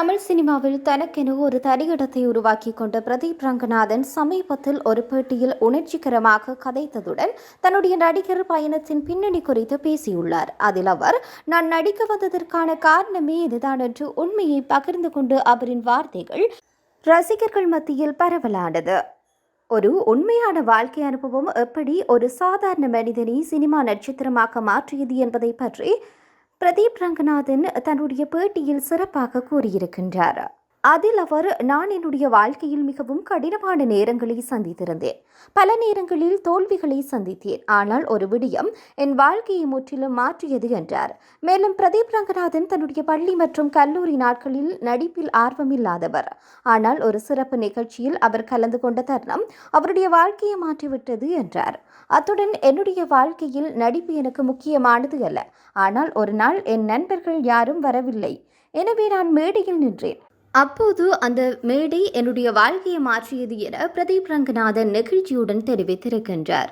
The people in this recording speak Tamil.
தமிழ் சினிமாவில் தனக்கென ஒரு தனியிடத்தை உருவாக்கி கொண்ட பிரதீப் ரங்கநாதன் சமீபத்தில் ஒரு பேட்டியில் உணர்ச்சிகரமாக கதைத்ததுடன் தன்னுடைய நடிகர் பயணத்தின் பின்னணி குறித்து பேசியுள்ளார். அதில் அவர் நான் நடிக்க வந்ததற்கான காரணமே இதுதான் என்று உண்மையை பகிர்ந்து கொண்டு அவரின் வார்த்தைகள் ரசிகர்கள் மத்தியில் பரவலானது. ஒரு உண்மையான வாழ்க்கை அனுபவம் எப்படி ஒரு சாதாரண மனிதனை சினிமா நட்சத்திரமாக மாற்றியது என்பதை பற்றி பிரதீப் ரங்கநாதன் தன்னுடைய பேட்டியில் சிறப்பாக கூறியிருக்கின்றார். அதில் அவர் நான் என்னுடைய வாழ்க்கையில் மிகவும் கடினமான நேரங்களை சந்தித்திருந்தேன். பல நேரங்களில் தோல்விகளை சந்தித்தேன். ஆனால் ஒரு விடயம் என் வாழ்க்கையை முற்றிலும் மாற்றியது என்றார். மேலும் பிரதீப் ரங்கநாதன் தன்னுடைய பள்ளி மற்றும் கல்லூரி நாட்களில் நடிப்பில் ஆர்வமில்லாதவர் ஆனால் ஒரு சிறப்பு நிகழ்ச்சியில் அவர் கலந்து கொண்ட தருணம் அவருடைய வாழ்க்கையை மாற்றிவிட்டது என்றார். அத்துடன் என்னுடைய வாழ்க்கையில் நடிப்பு எனக்கு முக்கியமானது அல்ல. ஆனால் ஒரு நாள் என் நண்பர்கள் யாரும் வரவில்லை. எனவே நான் மேடையில் நின்றேன். அப்போது அந்த மேடை என்னுடைய வாழ்க்கையை மாற்றியது என பிரதீப் ரங்கநாதன் நெகிழ்ச்சியுடன் தெரிவித்திருக்கின்றார்.